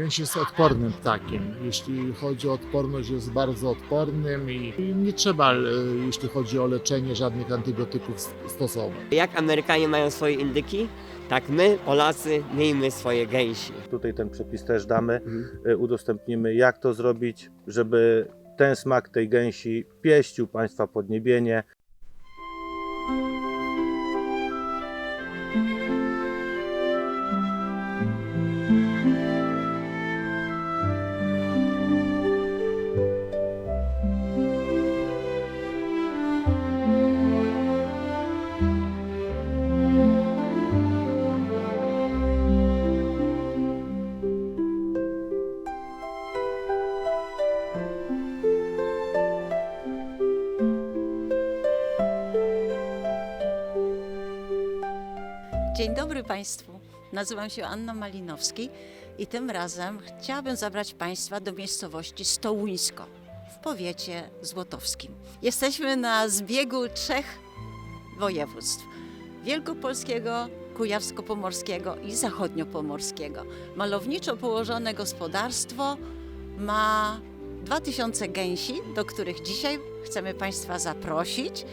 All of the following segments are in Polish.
Gęś jest odpornym ptakiem. Jeśli chodzi o odporność, jest bardzo odpornym i nie trzeba, e, jeśli chodzi o leczenie, żadnych antybiotyków stosować. Jak Amerykanie mają swoje indyki, tak my, Polacy, miejmy swoje gęsi. Tutaj ten przepis też damy, Mhm. y, udostępnimy jak to zrobić, żeby ten smak tej gęsi pieścił Państwa podniebienie. Dobry Państwu. Nazywam się Anna Malinowski i tym razem chciałabym zabrać Państwa do miejscowości Stołuńsko w powiecie złotowskim. Jesteśmy na zbiegu trzech województw. Wielkopolskiego, kujawsko-pomorskiego i zachodniopomorskiego. Malowniczo położone gospodarstwo ma 2000 gęsi, do których dzisiaj chcemy Państwa zaprosić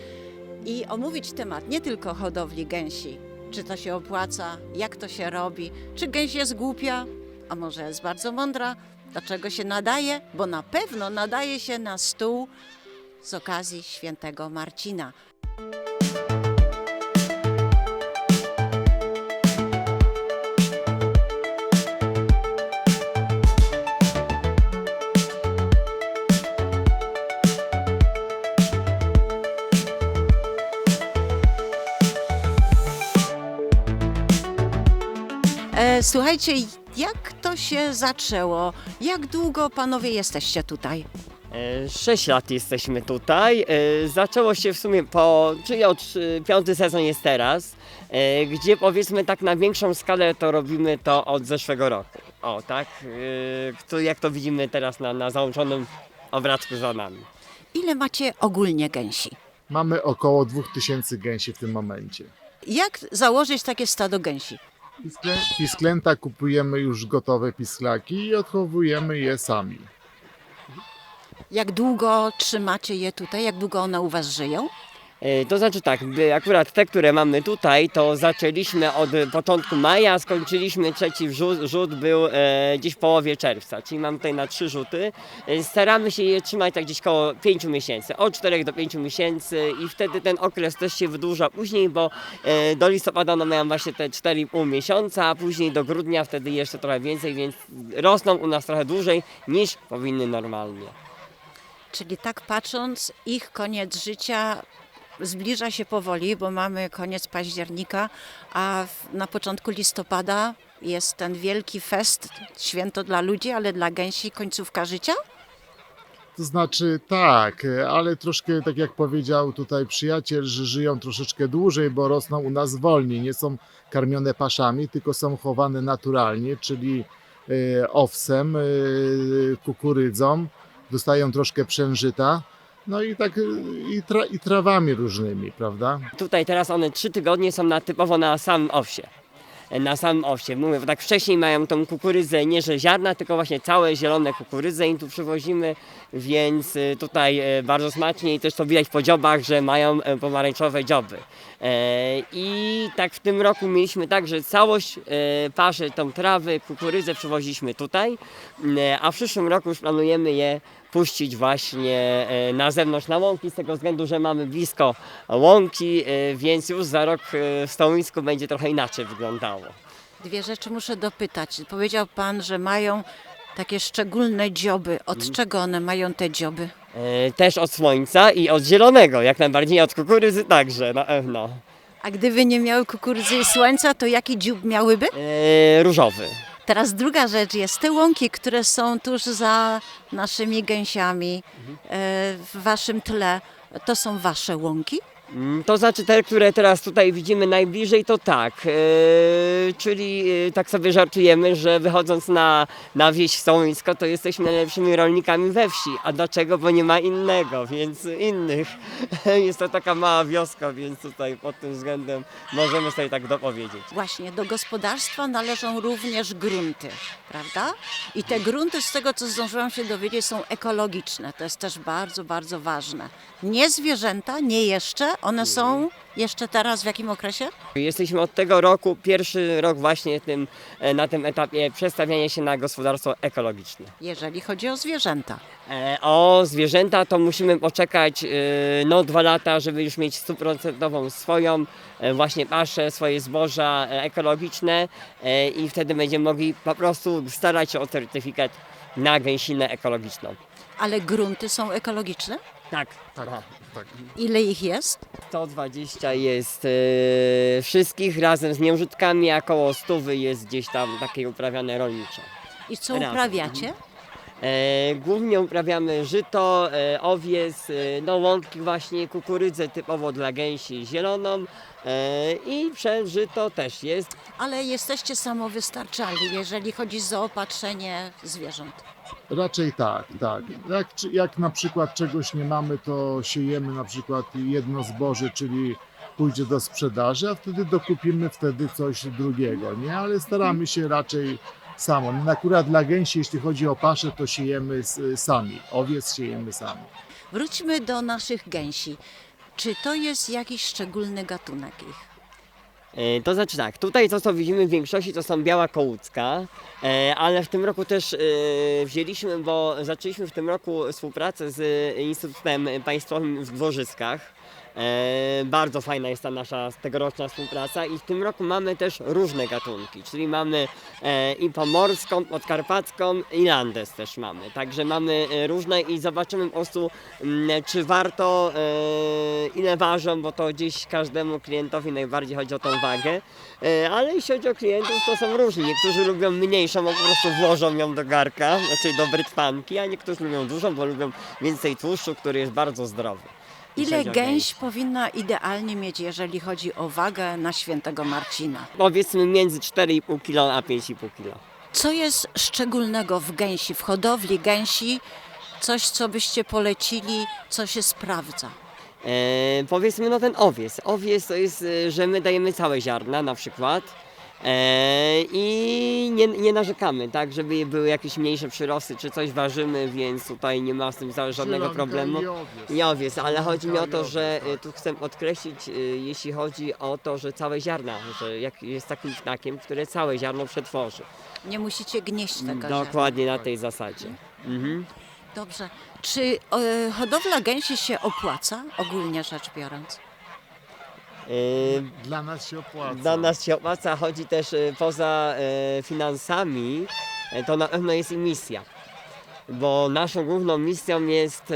i omówić temat nie tylko hodowli gęsi, czy to się opłaca, jak to się robi, czy gęś jest głupia, a może jest bardzo mądra, do czego się nadaje, bo na pewno nadaje się na stół z okazji świętego Marcina. Słuchajcie, jak to się zaczęło? Jak długo panowie jesteście tutaj? E, Sześć lat jesteśmy tutaj. E, Zaczęło się w sumie po, czyli od e, piąty sezon jest teraz, e, gdzie powiedzmy tak na większą skalę to robimy to od zeszłego roku. O tak, e, kto- jak to widzimy teraz na, na załączonym obrazku za nami. Ile macie ogólnie gęsi? Mamy około 2000 gęsi w tym momencie. Jak założyć takie stado gęsi? Pisklę, pisklęta kupujemy już gotowe pisklaki i odchowujemy je sami. Jak długo trzymacie je tutaj? Jak długo one u was żyją? E, To znaczy tak, akurat te, które mamy tutaj, to zaczęliśmy od początku maja, skończyliśmy trzeci rzut, rzut był e, gdzieś w połowie czerwca, czyli mam tutaj na trzy rzuty. E, staramy się je trzymać tak gdzieś koło 5 miesięcy, od 4 do 5 miesięcy i wtedy ten okres też się wydłuża później, bo e, do listopada one mają właśnie te 4,5 miesiąca, a później do grudnia wtedy jeszcze trochę więcej, więc rosną u nas trochę dłużej niż powinny normalnie. Czyli tak patrząc, ich koniec życia zbliża się powoli, bo mamy koniec października, a na początku listopada jest ten wielki fest, święto dla ludzi, ale dla gęsi końcówka życia? To znaczy tak, ale troszkę tak jak powiedział tutaj przyjaciel, że żyją troszeczkę dłużej, bo rosną u nas wolniej. Nie są karmione paszami, tylko są chowane naturalnie, czyli e, owsem, e, kukurydzą, dostają troszkę przężyta. No i tak e, i, tra, i trawami różnymi, prawda? Tutaj teraz one trzy tygodnie są na, typowo na samym owsie. Na samym owsie. Mówię, bo tak wcześniej mają tą kukurydzę, nie że ziarna, tylko właśnie całe zielone kukurydze im tu przywozimy, więc y, tutaj e, bardzo smacznie i też to widać po dziobach, że mają pomarańczowe dzioby. E, I tak w tym roku mieliśmy tak, że całość paszy, tą trawy, kukurydzę przywoziliśmy tutaj, a w przyszłym roku już planujemy je puścić właśnie e, na zewnątrz na łąki, z tego względu, że mamy blisko łąki, e, więc już za rok e, w stołnisku będzie trochę inaczej wyglądało. Dwie rzeczy muszę dopytać. Powiedział pan, że mają takie szczególne dzioby. Od czego one mają te dzioby? Też od słońca i od zielonego, jak najbardziej od kukurydzy także, na pewno. A gdyby nie miały kukurydzy i słońca, to jaki dziób miałyby? Różowy. Teraz druga rzecz jest te łąki, które są tuż za naszymi gęsiami e, w waszym tle. To są wasze łąki? Mm, To znaczy te, które teraz tutaj widzimy najbliżej, to tak. e, czyli e, tak sobie żartujemy, że wychodząc na, na wieś Stołyńsko, to jesteśmy najlepszymi rolnikami we wsi. A dlaczego? Bo nie ma innego, więc innych. Jest to taka mała wioska, więc tutaj pod tym względem możemy sobie tak dopowiedzieć. Właśnie, do gospodarstwa należą również grunty, prawda? I te grunty, z tego co zdążyłam się dowiedzieć, są ekologiczne. To jest też bardzo, bardzo ważne. Nie zwierzęta, nie jeszcze. One są jeszcze teraz w jakim okresie? Jesteśmy od tego roku, pierwszy rok właśnie tym, e, na tym etapie przestawiania się na gospodarstwo ekologiczne. Jeżeli chodzi o zwierzęta. E, O zwierzęta to musimy poczekać e, no dwa lata, żeby już mieć stuprocentową swoją e, właśnie paszę, swoje zboża ekologiczne e, i wtedy będziemy mogli po prostu starać się o certyfikat na gęsinę ekologiczną. Ale grunty są ekologiczne? Tak, Tak, tak. Ile ich jest? 120 jest e, wszystkich razem z nieużytkami, a około 100 jest gdzieś tam takie uprawiane rolnicze. I co Razem. uprawiacie? E, głównie uprawiamy żyto, e, owiec, e, no łąki właśnie, kukurydzę typowo dla gęsi zieloną i przez żyto też jest. Ale jesteście samowystarczalni, jeżeli chodzi o zaopatrzenie zwierząt. Raczej tak, tak. Jak, jak na przykład czegoś nie mamy, to siejemy na przykład jedno zboże, czyli pójdzie do sprzedaży, a wtedy dokupimy wtedy coś drugiego, nie? Ale staramy się raczej samo. No akurat dla gęsi, jeśli chodzi o paszę, to siejemy sami. Owiec siejemy sami. Wróćmy do naszych gęsi. Czy to jest jakiś szczególny gatunek ich? E, To znaczy tak, tutaj to co widzimy w większości to są biała kołucka, e, ale w tym roku też e, wzięliśmy, bo zaczęliśmy w tym roku współpracę z Instytutem Państwowym w Dworzyskach. E, Bardzo fajna jest ta nasza tegoroczna współpraca i w tym roku mamy też różne gatunki, czyli mamy e, i pomorską, podkarpacką i landes też mamy. Także mamy e, różne i zobaczymy po prostu mm, czy warto, e, ile ważą, bo to gdzieś każdemu klientowi najbardziej chodzi o tą wagę. E, ale jeśli chodzi o klientów, to są różni. Niektórzy lubią mniejszą, bo po prostu włożą ją do garka, znaczy do brytwanki, a niektórzy lubią dużą, bo lubią więcej tłuszczu, który jest bardzo zdrowy. Ile gęś powinna idealnie mieć, jeżeli chodzi o wagę na świętego Marcina? Powiedzmy między 4,5 kg a 5,5 kg. Co jest szczególnego w gęsi, w hodowli gęsi? Coś, co byście polecili, co się sprawdza? E, powiedzmy no ten owiec. Owiec to jest, e, że my dajemy całe ziarna na przykład i nie, nie narzekamy, tak, żeby były jakieś mniejsze przyrosty czy coś ważymy, więc tutaj nie ma z tym żadnego problemu. i owiec. Ale chodzi mi o to, że e, tu chcę podkreślić, e, jeśli chodzi o to, że całe ziarna, że jak jest takim znakiem, które całe ziarno przetworzy. Nie musicie gnieść tego ziarna. Dokładnie na tej zasadzie. Mhm. Dobrze. Czy e, hodowla gęsi się opłaca, ogólnie rzecz biorąc? E, Dla nas się opłaca. Dla nas się opłaca, chodzi też e, poza e, finansami, e, to na pewno jest i misja. Bo naszą główną misją jest,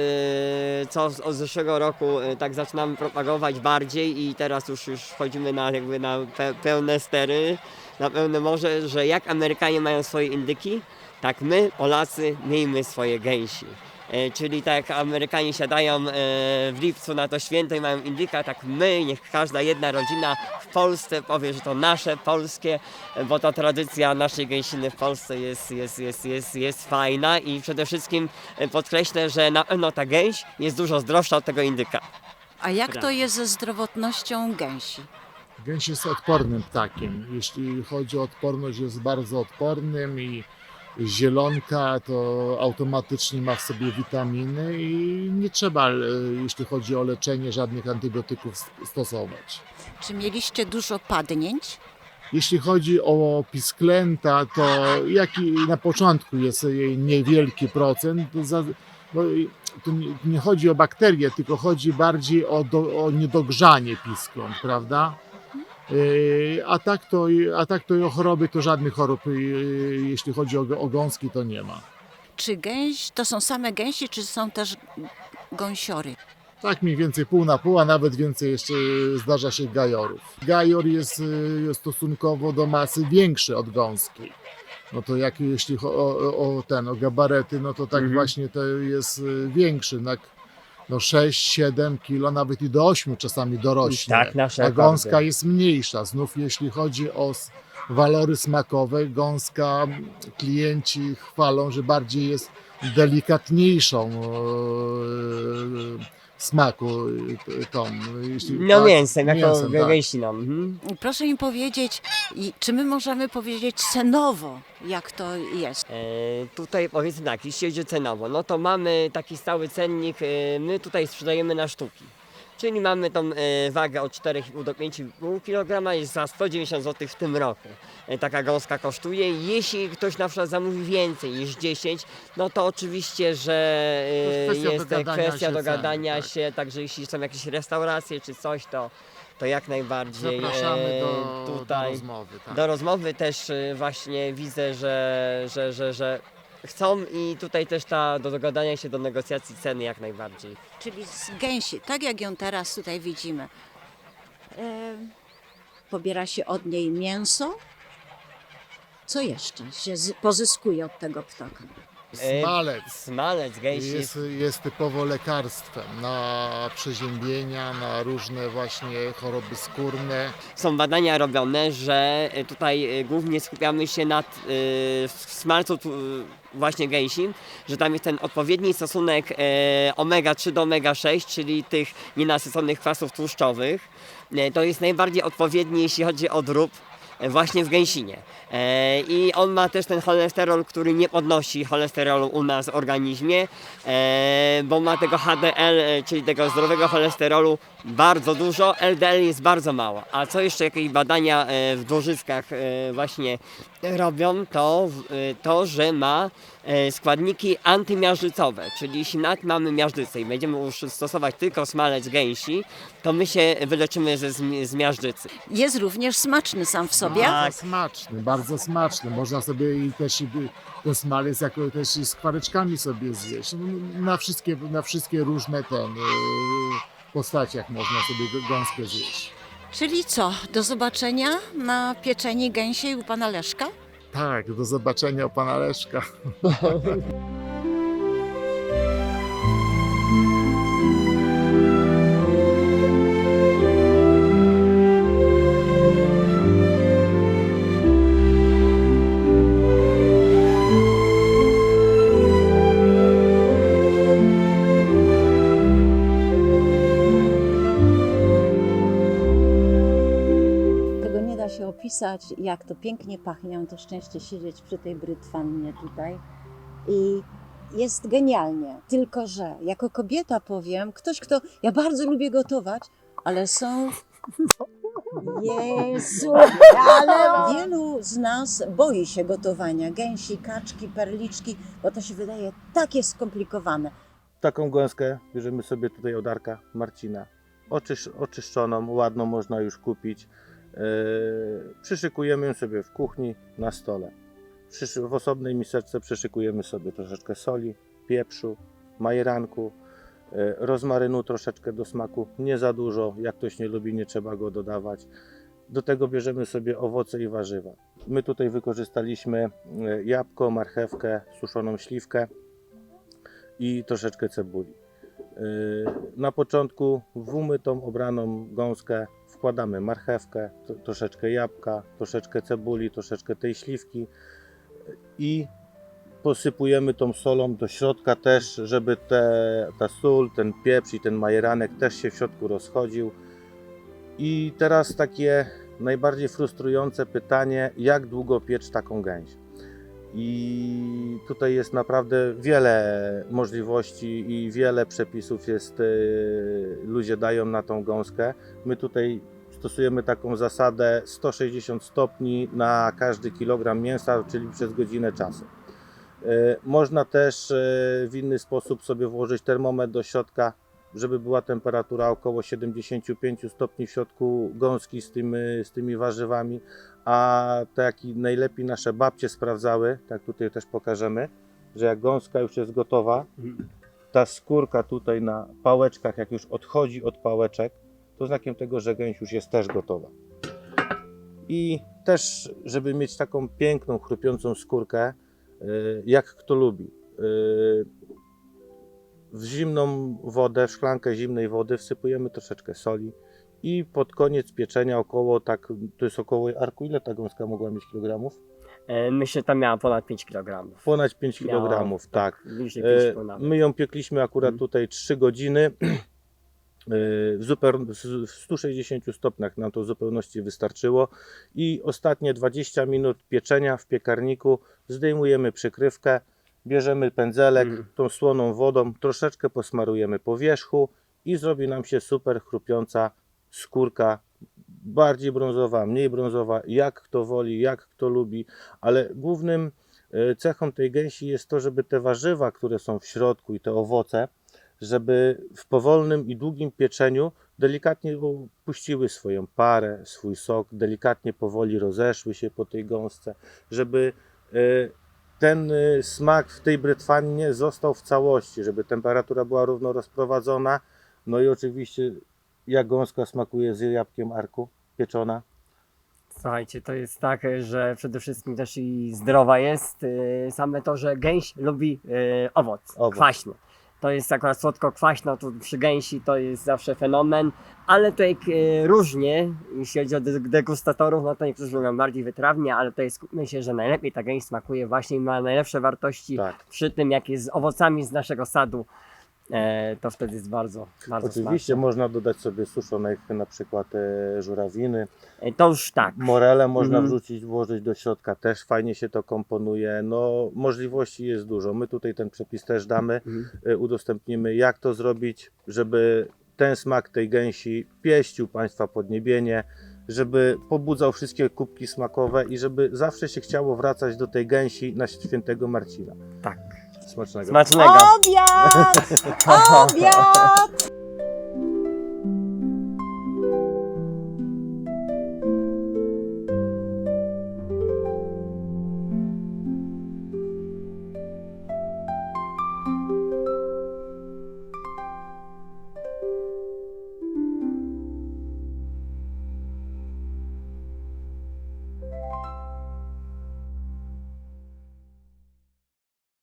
co od zeszłego roku tak zaczynamy propagować bardziej i teraz już, już wchodzimy na, jakby na pe, pełne stery, na pełne morze, że jak Amerykanie mają swoje indyki, tak my, Polacy, miejmy swoje gęsi. E, Czyli tak jak Amerykanie siadają e, w lipcu na to święto i mają indyka, tak my, niech każda jedna rodzina w Polsce powie, że to nasze, polskie, bo ta tradycja naszej gęsiny w Polsce jest, jest, jest, jest, jest fajna i przede wszystkim e, podkreślę, że na pewno ta gęś jest dużo zdrowsza od tego indyka. A jak to jest ze zdrowotnością gęsi? Gęś jest odpornym ptakiem. Jeśli chodzi o odporność, jest bardzo odpornym i zielonka to automatycznie ma w sobie witaminy i nie trzeba, e, jeśli chodzi o leczenie, żadnych antybiotyków stosować. Czy mieliście dużo padnięć? Jeśli chodzi o pisklęta, to jaki na początku jest jej niewielki procent, to za, bo tu nie, nie chodzi o bakterie, tylko chodzi bardziej o, do, o niedogrzanie piskląt, prawda? Yy, A tak, to, a tak to i o choroby, to żadnych chorób, yy, jeśli chodzi o, o gąski, to nie ma. Czy gęś to są same gęsi, czy są też gąsiory? Tak mniej więcej pół na pół, a nawet więcej jeszcze zdarza się gajorów. Gajor jest y, stosunkowo do masy większy od gąskiej. No to jak jeśli o, o, o ten, o gabarety, no to tak Mhm. właśnie to jest większy. Tak, no 6-7 kilo, nawet i do 8 czasami dorośnie. Tak, nasze A gąska rekordy. jest mniejsza. Znów jeśli chodzi o walory smakowe, gąska klienci chwalą, że bardziej jest delikatniejszą e, smaku e, tą. Jeśli, No tak, mięsem, jako mięsem, tak. gęsiną. Mhm. Proszę mi powiedzieć, i czy my możemy powiedzieć cenowo, jak to jest? E, tutaj powiedzmy tak, jeśli chodzi o cenowo, no to mamy taki stały cennik, e, my tutaj sprzedajemy na sztuki. Czyli mamy tą e, wagę od 4,5 do 5,5 kg, jest za 190 zł w tym roku. E, taka gąska kosztuje. Jeśli ktoś na przykład zamówi więcej niż 10, no to oczywiście, że e, To jest kwestia dogadania kwestia się dogadania ceny, tak. się, także jeśli są jakieś restauracje czy coś, to, to jak najbardziej Zapraszamy do, do tutaj rozmowy. Tak. do rozmowy też właśnie widzę, że, że, że, że chcą i tutaj też ta do dogadania się do negocjacji ceny jak najbardziej. Czyli z gęsi, tak jak ją teraz tutaj widzimy. E, pobiera się od niej mięso. Co jeszcze się z, pozyskuje od tego ptaka? Smalec. Smalec, gęsi. Jest, jest typowo lekarstwem na przeziębienia, na różne właśnie choroby skórne. Są badania robione, że y, tutaj y, głównie skupiamy się nad y, smalcu tu, y, właśnie gęsim, że tam jest ten odpowiedni stosunek e, omega-3 do omega-6, czyli tych nienasyconych kwasów tłuszczowych. E, to jest najbardziej odpowiedni, jeśli chodzi o drób, e, właśnie w gęsinie. E, I on ma też ten cholesterol, który nie podnosi cholesterolu u nas w organizmie, e, bo ma tego HDL, e, czyli tego zdrowego cholesterolu bardzo dużo, LDL jest bardzo mało. A co jeszcze jakieś badania e, w dłużyskach e, właśnie robią, to, e, to że ma e, składniki antymiażdżycowe, czyli jeśli nawet mamy miażdżycę i będziemy już stosować tylko smalec gęsi, to my się wyleczymy ze z miażdżycy. Jest również smaczny sam w sobie. Bardzo smaczny, bardzo smaczny. Można sobie i też i ten smalec jako też i z kwareczkami sobie zjeść. No, Na wszystkie, na wszystkie różne ten, yy, postaciach można sobie gąskę zjeść. Czyli co, do zobaczenia na pieczeni gęsiej u pana Leszka? Tak, do zobaczenia u pana Leszka. opisać, jak to pięknie pachnie. Mam to szczęście siedzieć przy tej brytwannie tutaj. I jest genialnie. Tylko, że jako kobieta powiem, ktoś, kto. Ja bardzo lubię gotować, ale są. Jezu, ale wielu z nas boi się gotowania. Gęsi, kaczki, perliczki, bo to się wydaje takie skomplikowane. Taką gąskę bierzemy sobie tutaj od Arka Marcina. Oczysz, oczyszczoną, ładną można już kupić. Yy, przyszykujemy ją sobie w kuchni na stole. W osobnej miseczce przyszykujemy sobie troszeczkę soli, pieprzu, majeranku, yy, rozmarynu troszeczkę do smaku, nie za dużo. Jak ktoś nie lubi, nie trzeba go dodawać. Do tego bierzemy sobie owoce i warzywa. My tutaj wykorzystaliśmy yy, jabłko, marchewkę, suszoną śliwkę i troszeczkę cebuli. Na początku w umytą, obraną gąskę wkładamy marchewkę, troszeczkę jabłka, troszeczkę cebuli, troszeczkę tej śliwki i posypujemy tą solą do środka też, żeby te, ta sól, ten pieprz i ten majeranek też się w środku rozchodził. I teraz takie najbardziej frustrujące pytanie, jak długo piecz taką gęś? I tutaj jest naprawdę wiele możliwości i wiele przepisów jest, y, ludzie dają na tą gąskę. My tutaj stosujemy taką zasadę 160 stopni na każdy kilogram mięsa, czyli przez godzinę czasu. Y, Można też y, w inny sposób sobie włożyć termometr do środka, żeby była temperatura około 75 stopni w środku gąski z tymi, z tymi warzywami a tak jak najlepiej nasze babcie sprawdzały, tak tutaj też pokażemy, że jak gąska już jest gotowa, ta skórka tutaj na pałeczkach, jak już odchodzi od pałeczek, to znakiem tego, że gęś już jest też gotowa. I też, żeby mieć taką piękną, chrupiącą skórkę, y, jak kto lubi. y, w zimną wodę, w szklankę zimnej wody wsypujemy troszeczkę soli i pod koniec pieczenia około tak, to jest około, Arku, ile ta gąska mogła mieć kilogramów? E, Myślę, że tam miała ponad 5 kg. Ponad 5 Miała, kilogramów, tak. Bliżej E, 5 nawet. My ją piekliśmy akurat Mhm. tutaj 3 godziny. E, W, zupeł, w 160 stopniach nam to w zupełności wystarczyło. I ostatnie 20 minut pieczenia w piekarniku zdejmujemy przykrywkę, bierzemy pędzelek, Mhm. tą słoną wodą, troszeczkę posmarujemy po wierzchu i zrobi nam się super chrupiąca skórka. Bardziej brązowa, mniej brązowa, jak kto woli, jak kto lubi, ale głównym e, cechą tej gęsi jest to, żeby te warzywa, które są w środku i te owoce, żeby w powolnym i długim pieczeniu delikatnie puściły swoją parę, swój sok, delikatnie powoli rozeszły się po tej gąsce, żeby e, ten e, smak w tej brytwannie został w całości, żeby temperatura była równo rozprowadzona. No i oczywiście jak gąska smakuje z jabłkiem arku pieczona. Słuchajcie, to jest tak, że przede wszystkim też i zdrowa jest. e, Same to, że gęś lubi e, owoc, Owoc. kwaśny. To jest akurat słodko-kwaśno, to przy gęsi to jest zawsze fenomen, ale tutaj e, różnie, jeśli chodzi o de- degustatorów, no to niektórzy lubią bardziej wytrawnie, ale to jest, myślę, że najlepiej ta gęś smakuje właśnie i ma najlepsze wartości Tak. przy tym, jak jest z owocami z naszego sadu, to wtedy jest bardzo, bardzo Oczywiście smaczne. można dodać sobie suszonych na przykład e, żurawiny. E, To już tak. Morele można Mhm. wrzucić, włożyć do środka, też fajnie się to komponuje. No, możliwości jest dużo. My tutaj ten przepis też damy, y, udostępnimy, jak to zrobić, żeby ten smak tej gęsi pieścił Państwa podniebienie, żeby pobudzał wszystkie kubki smakowe i żeby zawsze się chciało wracać do tej gęsi na świętego Marcina. Tak. Smacznego. Smacznego. Obiad! Obiad!